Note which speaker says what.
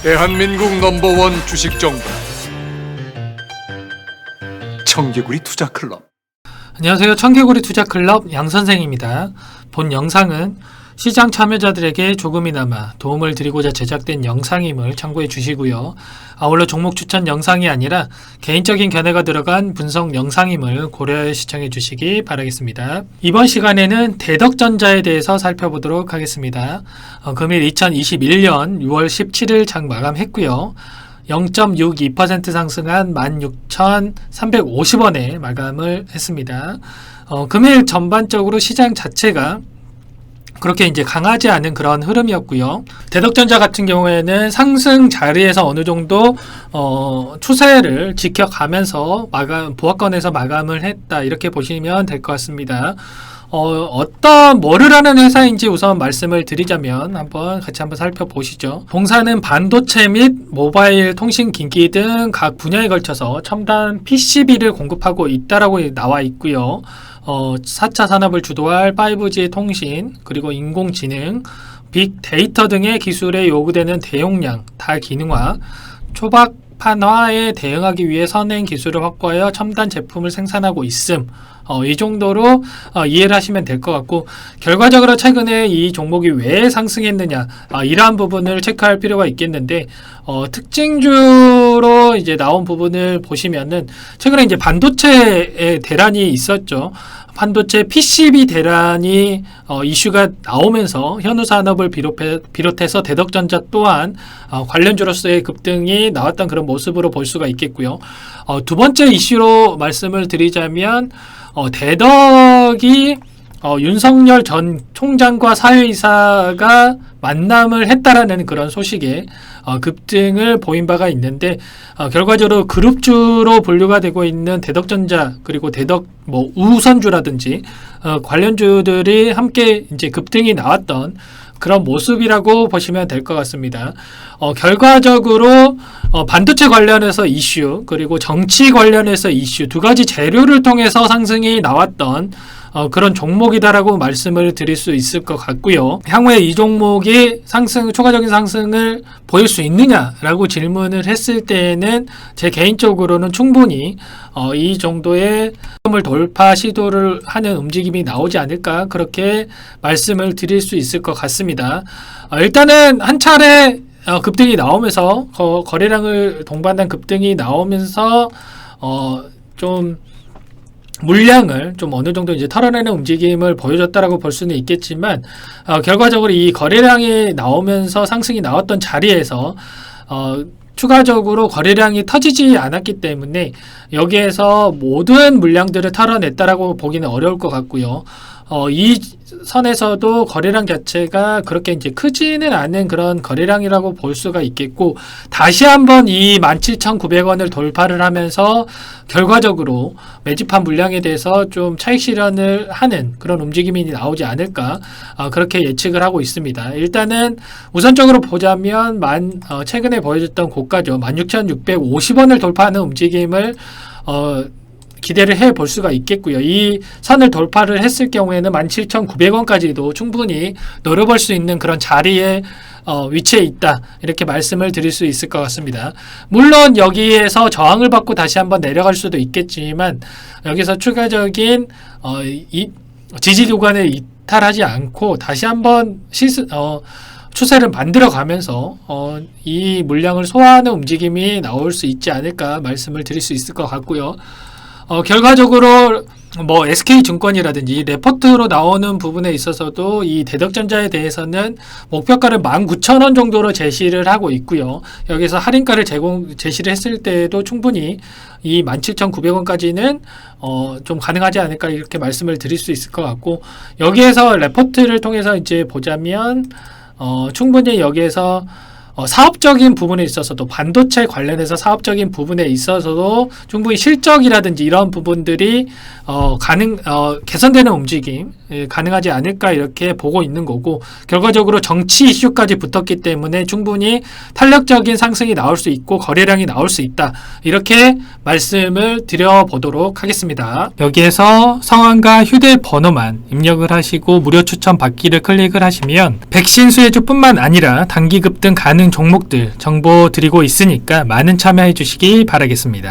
Speaker 1: 대한민국 넘버원 주식 정보 청개구리 투자 클럽
Speaker 2: 안녕하세요. 청개구리 투자 클럽 양 선생입니다. 본 영상은 시장 참여자들에게 조금이나마 도움을 드리고자 제작된 영상임을 참고해 주시고요. 아울러 종목 추천 영상이 아니라 개인적인 견해가 들어간 분석 영상임을 고려해 시청해 주시기 바라겠습니다. 이번 시간에는 대덕전자에 대해서 살펴보도록 하겠습니다. 어, 금일 2021년 6월 17일 장 마감했고요. 0.62% 상승한 16,350원에 마감을 했습니다. 어, 금일 전반적으로 시장 자체가 그렇게 이제 강하지 않은 그런 흐름이었고요. 대덕전자 같은 경우에는 상승 자리에서 어느 정도 어, 추세를 지켜가면서 마감 보합권에서 마감을 했다 이렇게 보시면 될 것 같습니다. 어, 어떤 뭐를 하는 회사인지 우선 말씀을 드리자면 한번 같이 한번 살펴보시죠. 동사는 반도체 및 모바일 통신 기기 등 각 분야에 걸쳐서 첨단 PCB를 공급하고 있다라고 나와 있고요. 어, 4차 산업을 주도할 5G 통신, 그리고 인공지능, 빅데이터 등의 기술에 요구되는 대용량, 다기능화, 초박판화에 대응하기 위해 선행 기술을 확보하여 첨단 제품을 생산하고 있음. 어, 이 정도로 어, 이해를 하시면 될 것 같고 결과적으로 최근에 이 종목이 왜 상승했느냐 아, 이러한 부분을 체크할 필요가 있겠는데 어, 특징주로 이제 나온 부분을 보시면은 최근에 이제 반도체의 대란이 있었죠. 반도체 PCB 대란이 어, 이슈가 나오면서 현우 산업을 비롯해, 비롯해서 대덕전자 또한 어, 관련주로서의 급등이 나왔던 그런 모습으로 볼 수가 있겠고요. 어, 두 번째 이슈로 말씀을 드리자면 어, 대덕이 어, 윤석열 전 총장과 사회이사가 만남을 했다라는 그런 소식에 어, 급등을 보인 바가 있는데 어, 결과적으로 그룹주로 분류가 되고 있는 대덕전자 그리고 대덕 뭐 우선주라든지 어, 관련주들이 함께 이제 급등이 나왔던 그런 모습이라고 보시면 될 것 같습니다. 어, 결과적으로 어, 반도체 관련해서 이슈 그리고 정치 관련해서 이슈 두 가지 재료를 통해서 상승이 나왔던 어, 그런 종목이다라고 말씀을 드릴 수 있을 것 같고요. 향후에 이 종목이 상승 초과적인 상승을 보일 수 있느냐라고 질문을 했을 때에는 제 개인적으로는 충분히 어, 이 정도의 을 돌파 시도를 하는 움직임이 나오지 않을까 그렇게 말씀을 드릴 수 있을 것 같습니다. 어, 일단은 한 차례 어, 급등이 나오면서 거, 거래량을 동반한 급등이 나오면서 어, 좀 물량을 좀 어느 정도 이제 털어내는 움직임을 보여줬다라고 볼 수는 있겠지만 어, 결과적으로 이 거래량이 나오면서 상승이 나왔던 자리에서 어, 추가적으로 거래량이 터지지 않았기 때문에 여기에서 모든 물량들을 털어냈다라고 보기는 어려울 것 같고요. 어, 이 선에서도 거래량 자체가 그렇게 이제 크지는 않은 그런 거래량이라고 볼 수가 있겠고, 다시 한번 이 17,900원을 돌파를 하면서 결과적으로 매집한 물량에 대해서 좀 차익 실현을 하는 그런 움직임이 나오지 않을까, 어, 그렇게 예측을 하고 있습니다. 일단은 우선적으로 보자면 만, 어, 최근에 보여줬던 고가죠. 16,650원을 돌파하는 움직임을 어, 기대를 해 볼 수가 있겠고요. 이 선을 돌파를 했을 경우에는 17,900원까지도 충분히 노려볼 수 있는 그런 자리에 어, 위치해 있다. 이렇게 말씀을 드릴 수 있을 것 같습니다. 물론 여기에서 저항을 받고 다시 한번 내려갈 수도 있겠지만 여기서 추가적인 어, 이 지지 구간을 이탈하지 않고 다시 한번 시스 어, 추세를 만들어 가면서 어, 이 물량을 소화하는 움직임이 나올 수 있지 않을까 말씀을 드릴 수 있을 것 같고요. 어, 결과적으로 뭐 SK증권이라든지 레포트로 나오는 부분에 있어서도 이 대덕전자에 대해서는 목표가를 19,000원 정도로 제시를 하고 있고요. 여기서 할인가를 제공 제시를 했을 때도 충분히 이 17,900원까지는 어, 좀 가능하지 않을까 이렇게 말씀을 드릴 수 있을 것 같고 여기에서 레포트를 통해서 이제 보자면 어, 충분히 여기에서 어, 사업적인 부분에 있어서도 반도체 관련해서 사업적인 부분에 있어서도 충분히 실적이라든지 이런 부분들이 어, 가능 어, 개선되는 움직임 예, 가능하지 않을까 이렇게 보고 있는 거고 결과적으로 정치 이슈까지 붙었기 때문에 충분히 탄력적인 상승이 나올 수 있고 거래량이 나올 수 있다 이렇게 말씀을 드려보도록 하겠습니다. 여기에서 성함과 휴대번호만 입력을 하시고 무료 추천 받기를 클릭을 하시면 백신 수혜주뿐만 아니라 단기 급 등 가능 종목들 정보 드리고 있으니까 많은 참여해 주시기 바라겠습니다.